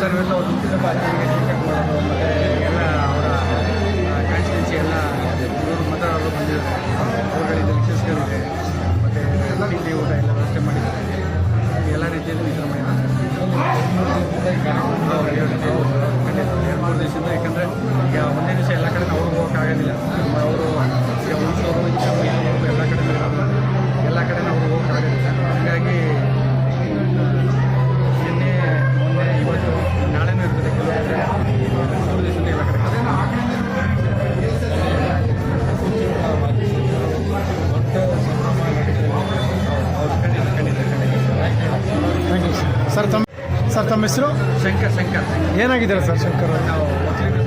Sir ಅವರು ತುಂಬ ticket ಮಾಡೋದು, ಮತ್ತು ಎಲ್ಲ ಅವರ ಕಾನ್ಸ್ಟಿಟ್ಯೂನ್ಸಿ ಎಲ್ಲ ಇವರು ಮತದಾರರು ಬಂದಿದ್ದಾರೆ ಅವರುಗಳಿಂದ ವಿಶೇಷಗಳಿದೆ ಮತ್ತು ತಿಂಡಿ ಊಟ ಎಲ್ಲ ವ್ಯವಸ್ಥೆ ಮಾಡಿದ್ದಾರೆ. ಎಲ್ಲ ರೀತಿಯಲ್ಲಿ ವಿಜೃಂಭಣೆ ಎರಡು ಮೂರು ದಿವಸದಿಂದ, ಯಾಕಂದರೆ ಈಗ ಒಂದೇ ದಿವಸ ಎಲ್ಲ ಕಡೆ ಅವ್ರು ಹೋಗೋಕ್ಕಾಗೋದಿಲ್ಲ. ಅವರು ಈಗ ಹುಣಸೂರು ಎಲ್ಲ ಕಡೆ ಎಲ್ಲ ಕಡೆ ನಾವು ಹೋಗೋಕ್ಕಾಗೋದಿಲ್ಲ. ಹಾಗಾಗಿ ತಮ್ಮ ಹೆಸರು? ಶಂಕರ್ ಶಂಕರ್. ಏನಾಗಿದ್ದಾರೆ ಸರ್ ಶಂಕರ್? ನಾವು ಒಕ್ಕಲಿಗರ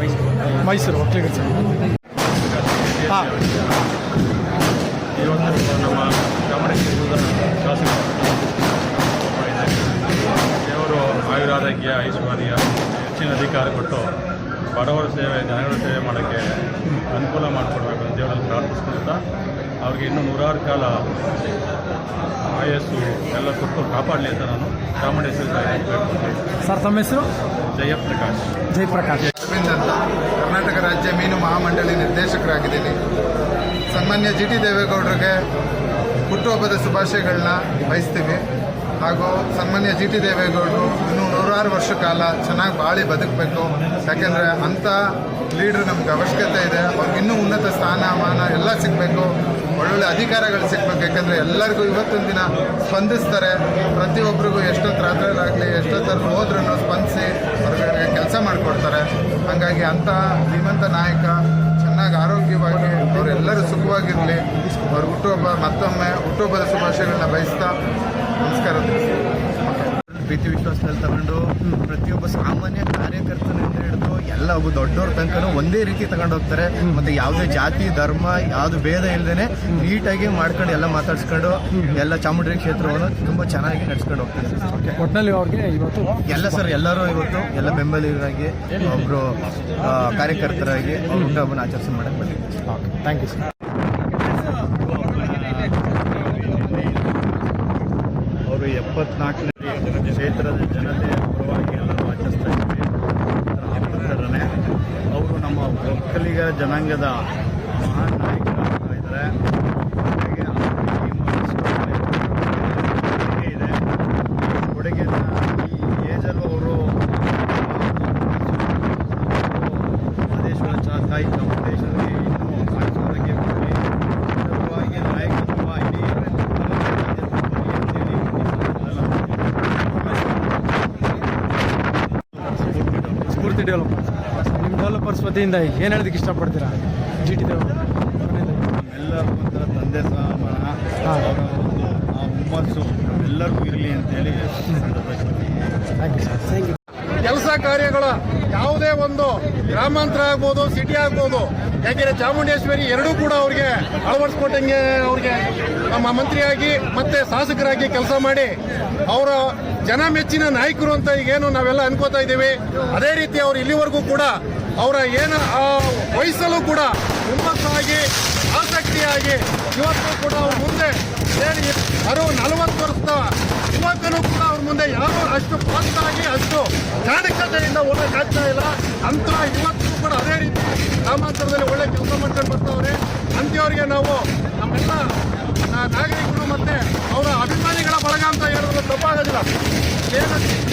ಮೈಸೂರು ಮೈಸೂರು ಸರ್ ಹಾಂ ಇವತ್ತು ನಮ್ಮ ಚಾಮುಂಡೇಶ್ವರಿ ಶಾಸಕ ದೇವರು ಆಯುರಾರೋಗ್ಯ ಐಶ್ವರ್ಯ ಹೆಚ್ಚಿನ ಅಧಿಕಾರ ಕೊಟ್ಟು ಬಡವರ ಸೇವೆ ಜನಗಳ ಸೇವೆ ಮಾಡೋಕ್ಕೆ ಅನುಕೂಲ ಮಾಡಿಕೊಡ್ಬೇಕು ಅಂತ ದೇವರಲ್ಲಿ ಪ್ರಾರ್ಥಿಸ್ಕೊಳ್ತಾ ಅವ್ರಿಗೆ ಇನ್ನೂ ನೂರಾರು ಕಾಲ ಆಯಸ್ಸು ಎಲ್ಲ ಕೊಟ್ಟು ಕಾಪಾಡಲಿ ಅಂತ ನಾನು ಚಾಮುಂಡೇಶ್ವರಿ ತಾಯಿ ಸರ್ ತಮ್ಮ ಹೆಸರು? ಜಯಪ್ರಕಾಶ್. ಜಯಪ್ರಕಾಶ್. ಅರವಿಂದ್ ಅಂತ ಕರ್ನಾಟಕ ರಾಜ್ಯ ಮೀನು ಮಹಾಮಂಡಳಿ ನಿರ್ದೇಶಕರಾಗಿದ್ದೀನಿ. ಸನ್ಮಾನ್ಯ ಜಿ ಟಿ ದೇವೇಗೌಡರಿಗೆ ಹುಟ್ಟುಹಬ್ಬದ ಶುಭಾಶಯಗಳನ್ನ ಬಯಸ್ತೀವಿ. ಹಾಗೂ ಸನ್ಮಾನ್ಯ ಜಿ ಟಿ ದೇವೇಗೌಡರು ಇನ್ನೂ ನೂರಾರು ವರ್ಷ ಕಾಲ ಚೆನ್ನಾಗಿ ಬಾಳಿ ಬದುಕಬೇಕು. ಯಾಕೆಂದರೆ ಅಂಥ ಲೀಡ್ರ್ ನಮ್ಗೆ ಅವಶ್ಯಕತೆ ಇದೆ. ಅವ್ರಿಗೆ ಇನ್ನೂ ಉನ್ನತ ಸ್ಥಾನಮಾನ ಎಲ್ಲ ಸಿಗಬೇಕು. ಒಳ್ಳೊಳ್ಳೆ ಅಧಿಕಾರಗಳು ಸಿಗಬೇಕು. ಯಾಕೆಂದರೆ ಎಲ್ಲರಿಗೂ ಇವತ್ತಿನ ದಿನ ಸ್ಪಂದಿಸ್ತಾರೆ. ಪ್ರತಿಯೊಬ್ಬರಿಗೂ ಎಷ್ಟೊತ್ತು ರಾತ್ರಿಯಲ್ಲಾಗಲಿ ಎಷ್ಟೊತ್ತಲ್ಲಿ ಹೋದ್ರೂ ಸ್ಪಂದಿಸಿ ಹೊರಗಡೆ ಕೆಲಸ ಮಾಡಿಕೊಡ್ತಾರೆ. ಹಾಗಾಗಿ ಅಂಥ ಧೀಮಂತ ನಾಯಕ ಚೆನ್ನಾಗಿ ಆರೋಗ್ಯವಾಗಿ ಅವರೆಲ್ಲರೂ ಸುಖವಾಗಿರಲಿ. ಅವ್ರ ಹುಟ್ಟುಹಬ್ಬ ಮತ್ತೊಮ್ಮೆ ಹುಟ್ಟುಹಬ್ಬದ ಶುಭಾಶಯಗಳನ್ನ ಬಯಸ್ತಾ ನಮಸ್ಕಾರ. ಪ್ರೀತಿ ವಿಶ್ವಾಸದಲ್ಲಿ ತಗೊಂಡು ಪ್ರತಿಯೊಬ್ಬ ಸಾಮಾನ್ಯ ಕಾರ್ಯಕರ್ತನಿಂದ ಹಿಡಿದು ಎಲ್ಲ ಒಬ್ಬ ದೊಡ್ಡವ್ರ ತನಕನೂ ಒಂದೇ ರೀತಿ ತಗೊಂಡು ಹೋಗ್ತಾರೆ. ಮತ್ತೆ ಯಾವುದೇ ಜಾತಿ ಧರ್ಮ ಯಾವುದು ಭೇದ ಇಲ್ಲದೇನೆ ನೀಟಾಗಿ ಮಾಡ್ಕೊಂಡು ಎಲ್ಲ ಮಾತಾಡ್ಸ್ಕೊಂಡು ಎಲ್ಲ ಚಾಮುಂಡಿ ಕ್ಷೇತ್ರವನ್ನು ತುಂಬಾ ಚೆನ್ನಾಗಿ ನಡ್ಸ್ಕೊಂಡು ಹೋಗ್ತಾರೆ. ಸರ್. ಒಟ್ಟಿನಲ್ಲಿ ಅವ್ರಿಗೆ ಇವತ್ತು ಎಲ್ಲ ಸರ್ ಎಲ್ಲರೂ ಇವತ್ತು ಎಲ್ಲ ಬೆಂಬಲಿಗರಾಗಿ ಒಬ್ರು ಕಾರ್ಯಕರ್ತರಾಗಿ ಹುಟ್ಟುಹಬ್ಬನ ಆಚರಿಸಿ ಮಾಡಕ್ಕೆ ಬಂದಿದ್ದೀವಿ. ಓಕೆ ಥ್ಯಾಂಕ್ ಯು ಸರ್ ಅವರು ಎಪ್ಪತ್ನಾಲ್ಕನೇ ಕ್ಷೇತ್ರದ ಜನತೆಯ ಪರವಾಗಿ ಎಲ್ಲರೂ ಆಚರಿಸ್ತಾ ಇದ್ದೀವಿ ಆಪತ್ತರನೆ ಅವರು ನಮ್ಮ ಒಕ್ಕಲಿಗ ಜನಾಂಗದ ಮಹಾನ್ ನಾಯಕರಾಗ್ತಾ ಇದ್ದಾರೆ ಹಾಗೆ ಈ ಮನಸ್ಸಿನಲ್ಲಿ ಕೊಡುಗೆ ಇದೆ ಈ ಕೊಡುಗೆನ ಈ ಏಜಲ್ಲೂ ಅವರು ಮಹದೇಶ್ವರ ಚಾ ತಾಯಿ ಚಾಮುಂಡೇಶ್ವರಿ ಇನ್ನೂ ಆಯುಷ್ಯವಾಗಿ ಕೊಡಲಿ ಪರವಾಗಿ ನಾಯಕತ್ವ ಇಡೀ ಸ್ಫೂರ್ತಿ ಡೆವಲಪರ್ಸ್ ನಿಮ್ಮ ಡೆವಲಪರ್ಸ್ ವತಿಯಿಂದ ಏನು ಹೇಳೋದಕ್ಕೆ ಇಷ್ಟಪಡ್ತೀರಾ? ಜಿ ಟಿ ದೇವ್ ಎಲ್ಲರಿಗೂ ಒಂಥರ ತಂದೆ ಸಮಾನ ಹಾಂ. ಅವರ ಒಂದು ಆ ಹುಮ್ಮಸ್ಸು ಎಲ್ಲರಿಗೂ ಇರಲಿ ಅಂತೇಳಿ ಕೆಲಸ ಕಾರ್ಯಗಳ ಯಾವುದೇ ಒಂದು ಗ್ರಾಮಾಂತರ ಆಗ್ಬೋದು ಸಿಟಿ ಆಗ್ಬೋದು ಯಾಕೆಂದ್ರೆ ಚಾಮುಂಡೇಶ್ವರಿ ಎರಡೂ ಕೂಡ ಅವ್ರಿಗೆ ಅಳವಡಿಸ್ಕೊಟ್ಟಂಗೆ ಅವ್ರಿಗೆ ನಮ್ಮ ಮಂತ್ರಿಯಾಗಿ ಮತ್ತೆ ಶಾಸಕರಾಗಿ ಕೆಲಸ ಮಾಡಿ ಅವರ ಜನ ಮೆಚ್ಚಿನ ನಾಯಕರು ಅಂತ ಈಗೇನು ನಾವೆಲ್ಲ ಅನ್ಕೋತಾ ಇದ್ದೀವಿ. ಅದೇ ರೀತಿ ಅವ್ರು ಇಲ್ಲಿವರೆಗೂ ಕೂಡ ಅವರ ಏನು ವಯಸ್ಸಲ್ಲೂ ಕೂಡ ಹುಮ್ಮಸ್ಸಾಗಿ ಆಸಕ್ತಿಯಾಗಿ ಇವತ್ತು ಕೂಡ ಅವ್ರ ಮುಂದೆ ಏನು ಅರು ನಲವತ್ತು ವರ್ಷದ ಯುವಕರು ಕೂಡ ಅವ್ರ ಮುಂದೆ ಯಾರು ಅಷ್ಟು ಫಾಸ್ಟ್ ಆಗಿ ಅಷ್ಟು ಚಾಣಕ್ಯತೆಯಿಂದ ಓಡಕ್ಕಾಗ್ತಾ ಇಲ್ಲ. ಅಂತ ಇವತ್ತು ಕೂಡ ಅದೇ ರೀತಿ ಗ್ರಾಮಾಂತರದಲ್ಲಿ ಒಳ್ಳೆ ಕೆಲಸ ಮಾಡ್ಕೊಂಡು ಬರ್ತಾವ್ರೆ. ಅಂಥವ್ರಿಗೆ ನಾವು ನಮ್ಮೆಲ್ಲ ನಾಗರಿಕರು ಮತ್ತೆ ಅವರ ಅಭಿಮಾನಿಗಳ ಬಳಗ ಅಂತ ಹೇಳೋದು ತಪ್ಪಾಗೋದಿಲ್ಲ.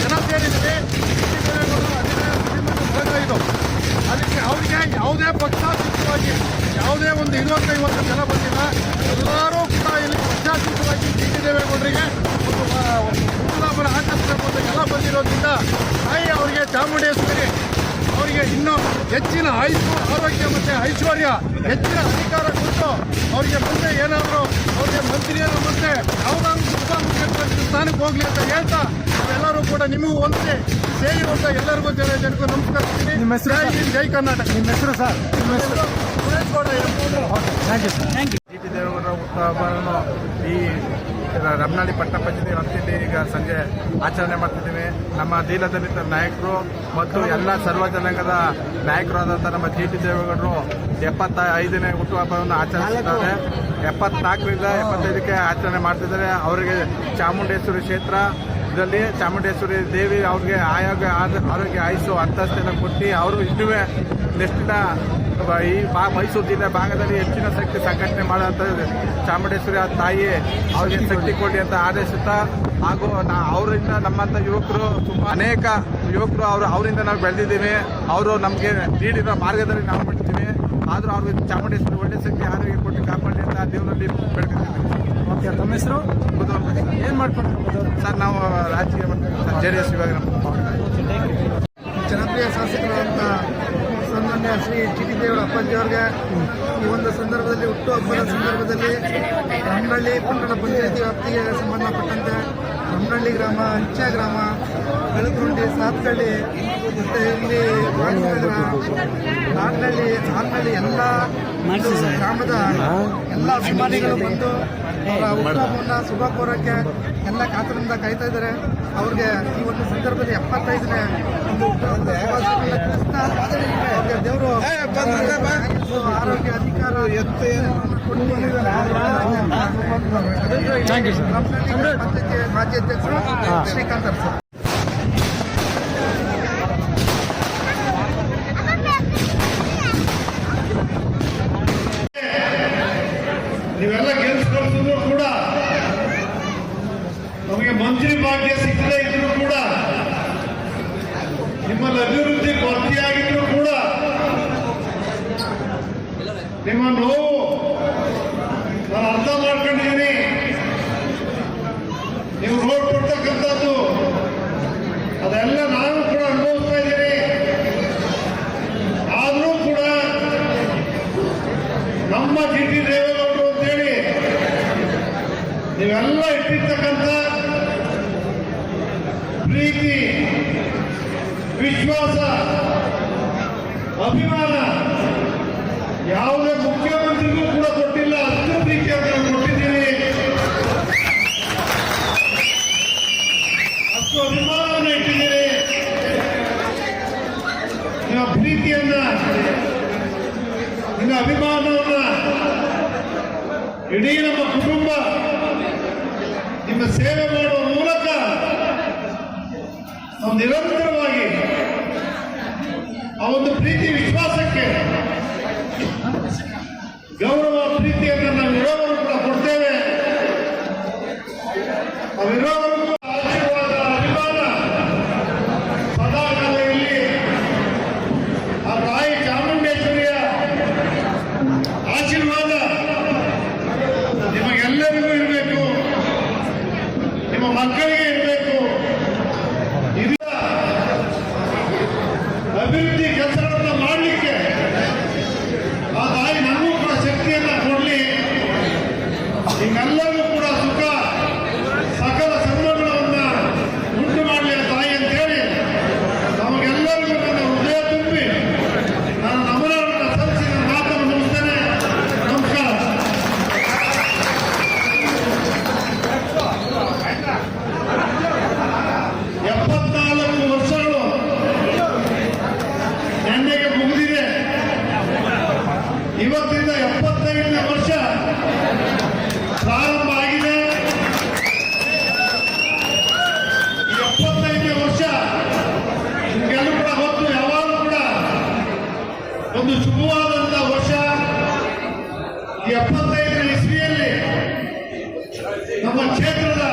ಜನ ಸೇರಿದ್ರೆ ಅಭಿಮಾನಿ ಬಳಗ ಇದು. ಅದಕ್ಕೆ ಅವ್ರಿಗೆ ಯಾವುದೇ ಪಕ್ಷಾತೀತವಾಗಿ, ಯಾವುದೇ ಒಂದು ಇನ್ನೊಂದು ಇವತ್ತು ಜನ ಬಂದಿಲ್ಲ. ಎಲ್ಲರೂ ಕೂಡ ಇಲ್ಲಿ ಪಕ್ಷಾತೀತವಾಗಿ ಡಿ ಟಿ ದೇವೇಗೌಡರಿಗೆ ಆಚರಿಸಬೇಕು ಅಂತ ಎಲ್ಲ ಬಂದಿರೋದ್ರಿಂದ ತಾಯಿ ಅವರಿಗೆ ಚಾಮುಂಡೇಶ್ವರಿ ಅವರಿಗೆ ಇನ್ನೂ ಹೆಚ್ಚಿನ ಆಯುಷು ಆರೋಗ್ಯ ಮತ್ತು ಐಶ್ವರ್ಯ ಹೆಚ್ಚಿನ ಅಧಿಕಾರ ಕೊಟ್ಟು ಅವರಿಗೆ ಮುಂದೆ ಏನಾದರೂ ಅವರಿಗೆ ಮಂತ್ರಿಯರ ಮುಂದೆ ಯಾವುದಾದ್ರು ಸ್ಥಾನಕ್ಕೆ ಹೋಗಲಿ ಅಂತ ಹೇಳ್ತಾ ಎಲ್ಲರೂ ಕೂಡ ನಿಮಗೂ ಒಂದೇ ಸೇರಿರುವಂಥ ಎಲ್ಲರಿಗೂ ಜನ ಜನಕ್ಕೂ ನಮಸ್ಕರಿಸ್ತೀನಿ ನಿಮ್ಮ ಹೆಸರು ಜೈ ಕರ್ನಾಟಕ. ನಿಮ್ಮ ಹೆಸರು ಸರ್? ನಿಮ್ಮ ಹೆಸರು? Thank you. Thank you sir. G T ದೇವೇಗೌಡರ ಹುಟ್ಟುಹಬ್ಬವನ್ನು ಈ ರಮನಾಳಿ ಪಟ್ಟಣ ಪಂಚಾಯತಿ ವ್ಯಾಪ್ತಿಯಲ್ಲಿ ಈಗ ಸಂಜೆ ಆಚರಣೆ ಮಾಡ್ತಿದ್ದೀವಿ. ನಮ್ಮ ದೀನದಲಿತ ನಾಯಕರು ಮತ್ತು ಎಲ್ಲ ಸರ್ವ ಜನಾಂಗದ ನಾಯಕರಾದಂಥ ನಮ್ಮ ಜಿ ಟಿ ದೇವೇಗೌಡರು ಎಪ್ಪತ್ತ ಐದನೇ ಹುಟ್ಟುಹಬ್ಬವನ್ನು ಆಚರಿಸಿದ್ದಾರೆ ಎಪ್ಪತ್ನಾಲ್ಕರಿಂದ ಎಪ್ಪತ್ತೈದಕ್ಕೆ ಆಚರಣೆ ಮಾಡ್ತಿದ್ದಾರೆ. ಅವರಿಗೆ ಚಾಮುಂಡೇಶ್ವರಿ ಕ್ಷೇತ್ರ ಇದರಲ್ಲಿ ಚಾಮುಂಡೇಶ್ವರಿ ದೇವಿ ಅವ್ರಿಗೆ ಆಯೋಗ ಆರೋಗ್ಯ ಆಯಿಸು ಅಂತಸ್ತನ್ನು ಕೊಟ್ಟು ಅವರು ಇನ್ನೂ ನೆಕ್ಸ್ಟಿನ ಈ ಬಾ ಮೈಸೂರು ಜಿಲ್ಲೆ ಭಾಗದಲ್ಲಿ ಹೆಚ್ಚಿನ ಶಕ್ತಿ ಸಂಘಟನೆ ಮಾಡುವಂಥ ಚಾಮುಂಡೇಶ್ವರಿ ಆ ತಾಯಿ ಅವ್ರಿಗೆ ಶಕ್ತಿ ಕೊಡಿ ಅಂತ ಆದೇಶಿಸ್ತಾ ಹಾಗೂ ನಾ ಅವರಿಂದ ನಮ್ಮಂಥ ಯುವಕರು ತುಂಬ ಅನೇಕ ಯುವಕರು ಅವರು ಅವರಿಂದ ನಾವು ಬೆಳೆದಿದ್ದೀವಿ. ಅವರು ನಮಗೆ ನೀಡಿರೋ ಮಾರ್ಗದಲ್ಲಿ ನಾವು ಬಿಡ್ತೀವಿ ಆದರೂ ಅವ್ರಿಗೆ ಚಾಮುಂಡೇಶ್ವರಿ ಒಳ್ಳೆ ಶಕ್ತಿ ಆರೋಗ್ಯ ಕೊಟ್ಟು ಕಾಪಾಡಿ ಅಂತ ದೇವರಲ್ಲಿ ಬೆಳಕಿದ್ದೀವಿ ಓಕೆ ತಮ್ಮ ಹೆಸರು? ಏನು ಮಾಡ್ಕೊಂಡು ಸರ್ ನಾವು ರಾಜಕೀಯ ಮಾಡ್ತೀವಿ ಜೆ ಡಿ ಎಸ್ ಇವಾಗ ನಮ್ಮ ಜನಪ್ರಿಯ ಶಾಸಕರಾದಂಥ ಸನ್ಮಾನ್ಯ ಶ್ರೀ ಚಿಟಿ ಟಿ ದೇವರ ಅಪ್ಪಾಜಿ ಅವರಿಗೆ ಈ ಒಂದು ಸಂದರ್ಭದಲ್ಲಿ ಹುಟ್ಟುಹಬ್ಬದ ಸಂದರ್ಭದಲ್ಲಿ ರಮನಹಳ್ಳಿ ಪಟ್ಟಣ ಪಂಚಾಯತಿ ವ್ಯಾಪ್ತಿಗೆ ಸಂಬಂಧಪಟ್ಟಂತೆ ರಮನಹಳ್ಳಿ ಗ್ರಾಮ ಅಂಚೆ ಗ್ರಾಮ ಬೆಳಗುಂಡಿ ಸಾತ್ಕಳ್ಳಿ ಮತ್ತು ಇಲ್ಲಿ ವಾಣಿನಗರ ನಾಡ್ನಹಳ್ಳಿ ಸಾತ್ನಹಳ್ಳಿ ಎಲ್ಲ ಗ್ರಾಮದ ಎಲ್ಲ ಅಭಿಮಾನಿಗಳು ಬಂದು ಅವರ ಹುಟ್ಟುಹಬ್ಬವನ್ನು ಶುಭ ಕೋರಕ್ಕೆ ಎಲ್ಲ ಕಾತರದಿಂದ ಕಾಯ್ತಾ ಇದ್ದಾರೆ. ಅವ್ರಿಗೆ ಈ ಒಂದು ಸಂದರ್ಭದಲ್ಲಿ ಎಪ್ಪತ್ತೈದನೇ ಒಂದು ಅವ್ರಿಗೆ ದೇವರು ಆರೋಗ್ಯ ಅಧಿಕಾರ ಎತ್ತಿ sir. ಮಾಜಿ ಅಧ್ಯಕ್ಷರು ಶ್ರೀಕಾಂತ್ ಸರ್ ನೀವೆಲ್ಲ ಗೆಲ್ಸ್ಕೊಳ್ತಿದ್ರು ಕೂಡ ನಮಗೆ ಮಂತ್ರಿ ಭಾಗ್ಯ ಸಿಕ್ಕದೇ ಇದ್ರು ಕೂಡ ನಿಮ್ಮಲ್ಲಿ ಅಭಿವೃದ್ಧಿ ಕೊರತೆಯಾಗಿದ್ರು ಕೂಡ ನಿಮ್ಮ ನೋವು ನಾನು ಅರ್ಥ ಮಾಡ್ಕೊಂಡಿದ್ದೀನಿ ನೀವು ರೋಡ್ ಕೊಡ್ತಕ್ಕಂಥದ್ದು ಅದೆಲ್ಲ ನಾನು ಕೂಡ ಅನುಭವಿಸ್ತಾ ಇದ್ದೀನಿ ಆದರೂ ಕೂಡ ನಮ್ಮ ಜಿ ಟಿ ದೇವೇಗೌಡರು ಅಂತೇಳಿ ನೀವೆಲ್ಲ ಇಟ್ಟಿರ್ತಕ್ಕಂಥ ಪ್ರೀತಿ ವಿಶ್ವಾಸ ಅಭಿಮಾನ ಯಾವುದೇ ಮುಖ್ಯಮಂತ್ರಿಗೂ ಕೂಡ ಕೊಟ್ಟಿಲ್ಲ ಅಷ್ಟು ಪ್ರೀತಿಯನ್ನು ನಾನು ಕೊಟ್ಟಿದ್ದೀನಿ ಅಷ್ಟು ಅಭಿಮಾನವನ್ನು ಇಟ್ಟಿದ್ದೀನಿ ಪ್ರೀತಿಯನ್ನ, ನಿನ್ನ ಅಭಿಮಾನವನ್ನ ಇಡೀ ನಮ್ಮ ಕುಟುಂಬ ನಿಮ್ಮ ಸೇವೆ ಮಾಡುವ ಮೂಲಕ ನಾವು ನಿರಂತರವಾಗಿ ಆ ಒಂದು ಪ್ರೀತಿ ವಿಶ್ವಾಸಕ್ಕೆ ಗೌರವ ಪ್ರೀತಿಯನ್ನು ನಾವು ಇರೋವರು ಕೂಡ ಕೊಡ್ತೇವೆ ಅವಿರೋವರು ಆಶೀರ್ವಾದ ಅಭಿಮಾನ ಸದಾಕಾಲ ಇಲ್ಲಿ ಆ ತಾಯಿ ಚಾಮುಂಡೇಶ್ವರಿಯ ಆಶೀರ್ವಾದ ನಿಮಗೆಲ್ಲರಿಗೂ ಇರಬೇಕು ನಿಮ್ಮ ಮಕ್ಕಳಿಗೆ ಇರಬೇಕು ಇದು ಅಭಿವೃದ್ಧಿ ಕೆಲಸಗಳನ್ನು ಮಾಡಲಿಕ್ಕೆ ಆ ತಾಯಿ ನಮಗೂ ಕೂಡ ಶಕ್ತಿಯನ್ನ ಕೊಡಲಿ ನಿಮ್ಮೆಲ್ಲರಿಗೂ ಕೂಡ ಸುಖ ಸಕಲ ಸನ್ಮಾನಗಳನ್ನ ಉಂಟು ಮಾಡಲಿ ಆ ತಾಯಿ ಅಂತೇಳಿ ನಮಗೆಲ್ಲರಿಗೂ ನನ್ನ ಹೃದಯ ತುಂಬಿ ನಾನು ನಮನವನ್ನು ಸಲ್ಲಿಸಿ ನನ್ನ ಮಾತನ್ನು ಮುಗಿಸ್ತೇನೆ ನಮಸ್ಕಾರ ಎಪ್ಪತ್ನಾಲ್ಕು ವರ್ಷಗಳು ನೆನ್ನೆಗೆ ಮುಗಿದಿದೆ ಇವತ್ತಿಂದ ಎಪ್ಪತ್ತೈದನೇ ವರ್ಷ ಪ್ರಾರಂಭ ಆಗಿದೆ ಈ ಎಪ್ಪತ್ತೈದನೇ ವರ್ಷ ನಿಮಗೆಲ್ಲೂ ಕೂಡ ಗೊತ್ತು ಯಾವಾಗಲೂ ಕೂಡ ಒಂದು ಶುಭವಾದಂಥ ವರ್ಷ ಎಪ್ಪತ್ತೈದನೇ ಇಸ್ವಿಯಲ್ಲಿ ನಮ್ಮ ಕ್ಷೇತ್ರದ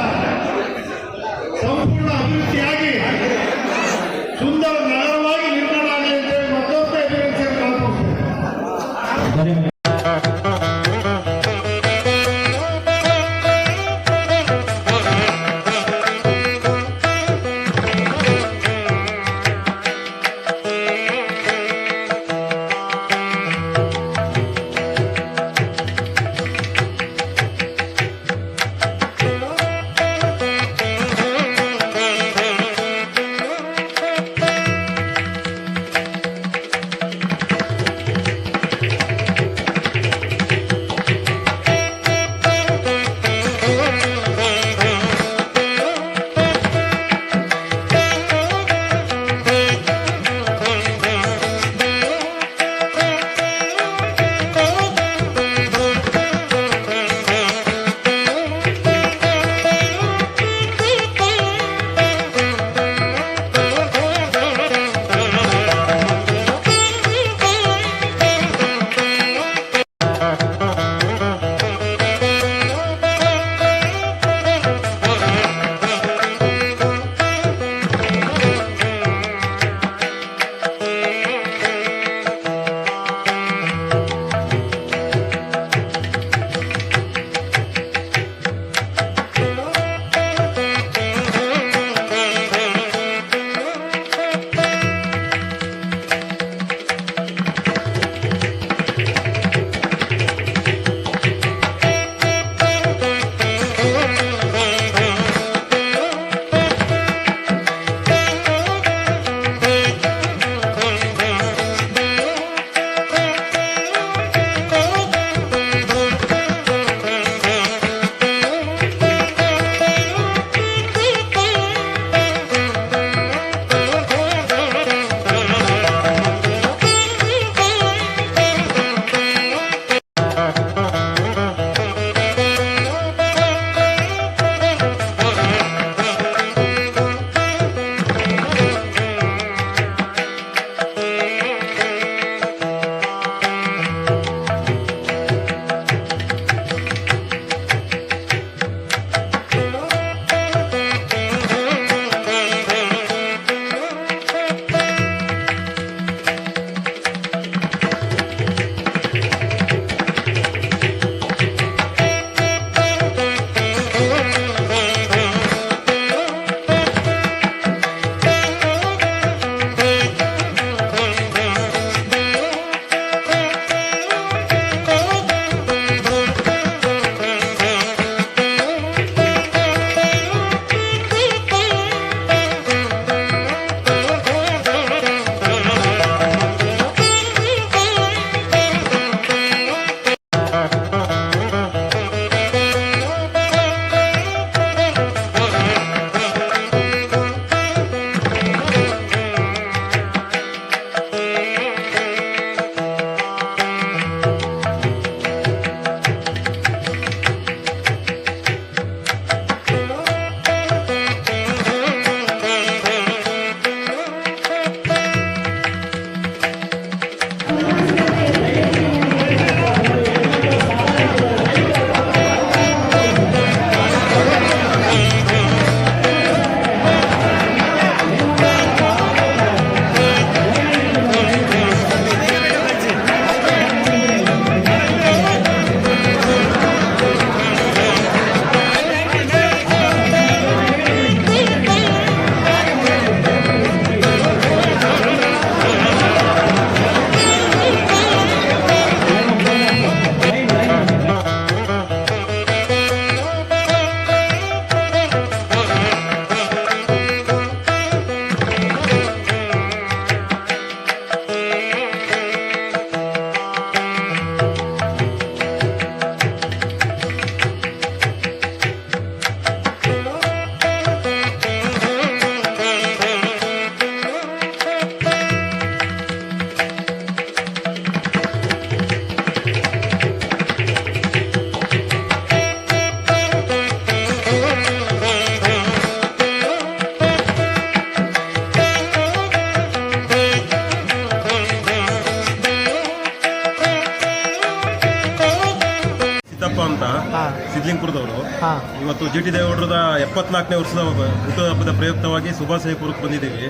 ಜಿ ಟಿ ದೇವೇಗೌಡರದ ಎಪ್ಪತ್ನಾಲ್ಕನೇ ವರ್ಷದ ಹುಟ್ಟುಹಬ್ಬದ ಪ್ರಯುಕ್ತವಾಗಿ ಸುಭಾಷಯಪುರಕ್ಕೆ ಬಂದಿದ್ದೀವಿ.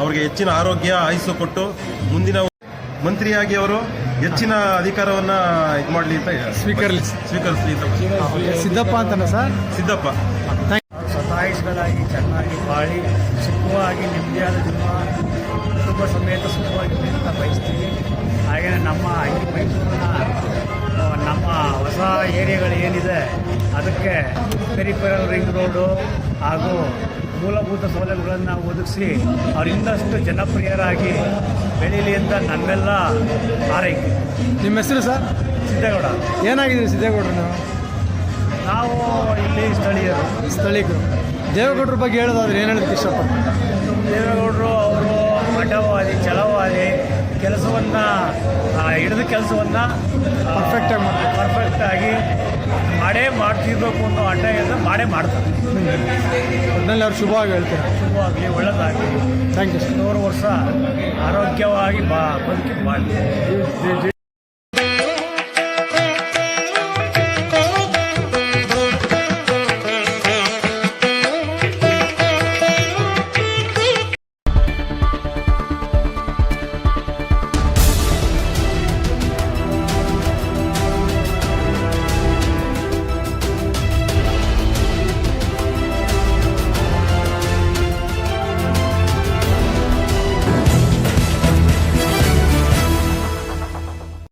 ಅವರಿಗೆ ಹೆಚ್ಚಿನ ಆರೋಗ್ಯ ಆಯಸ್ಸು ಕೊಟ್ಟು ಮುಂದಿನ ಮಂತ್ರಿಯಾಗಿ ಅವರು ಹೆಚ್ಚಿನ ಅಧಿಕಾರವನ್ನ ಇದು ಮಾಡಲಿ ಅಂತ ಸ್ವೀಕರಿಸಿ. ಸ್ವೀಕರಿಸಲಿ ಅಂತ ಸಿದ್ದಪ್ಪ ಅಂತನ ಸರ್? ಸಿದ್ದಪ್ಪ. ಸತಾಯಿಸ್ಗಳಾಗಿ ಚೆನ್ನಾಗಿ ಬಾಳಿ ಸುಖವಾಗಿ ನೆಮ್ಮದಿಯಾದ ಜೀವನ ಕುಟುಂಬ ಸಮೇತ ಸುಖವಾಗಿ ಅಂತ ಬಯಸ್ತೀವಿ. ಹಾಗೆಯೇ ನಮ್ಮ ಐದು ಮೈಸೂರಿನ ನಮ್ಮ ಹೊಸ ಏರಿಯಾಗಳು ಏನಿದೆ ಅದಕ್ಕೆ ಪೆರಿಫೆರಲ್ ರಿಂಗ್ ರೋಡು ಹಾಗೂ ಮೂಲಭೂತ ಸೌಲಭ್ಯಗಳನ್ನು ಒದಗಿಸಿ ಅವ್ರು ಇನ್ನಷ್ಟು ಜನಪ್ರಿಯರಾಗಿ ಬೆಳೀಲಿ ಅಂತ ನಮ್ಮೆಲ್ಲ ಆರೈಕೆ ನಿಮ್ಮ ಹೆಸರು ಸರ್? ಸಿದ್ದೇಗೌಡ. ಏನಾಗಿದೆ ಸಿದ್ದೇಗೌಡರು ನೀವು? ನಾವು ಇಲ್ಲಿ ಸ್ಥಳೀಯರು. ಸ್ಥಳೀಯರು. ದೇವೇಗೌಡರ ಬಗ್ಗೆ ಹೇಳೋದಾದ್ರೆ ಏನು ಹೇಳೋದಕ್ಕೆ ಇಷ್ಟಪಡ್ತೀನಿ ದೇವೇಗೌಡರು ಅವರು ಮಠವಾದಿ ಛಲವಾದಿ ಕೆಲಸವನ್ನು ಹಿಡಿದ ಕೆಲಸವನ್ನು ಪರ್ಫೆಕ್ಟ್ ಆಗಿ ಮಾಡ್ತಾರೆ. ಪರ್ಫೆಕ್ಟಾಗಿ ಮಾಡೇ ಮಾಡ್ತಿರ್ಬೇಕು ಅನ್ನೋ ಅಡ್ಡ ಎಲ್ಲ ಮಾಡೇ ಮಾಡ್ತಾರೆ. ಒಟ್ಟಿನಲ್ಲಿ ಅವ್ರು ಶುಭವಾಗಿ ಹೇಳ್ತಾರೆ. ಶುಭವಾಗಲಿ ಒಳ್ಳೆಯದಾಗಲಿ ಥ್ಯಾಂಕ್ ಯು ನೂರು ವರ್ಷ ಆರೋಗ್ಯವಾಗಿ ಬಾ ಬದುಕಿ ಮಾಡಲಿ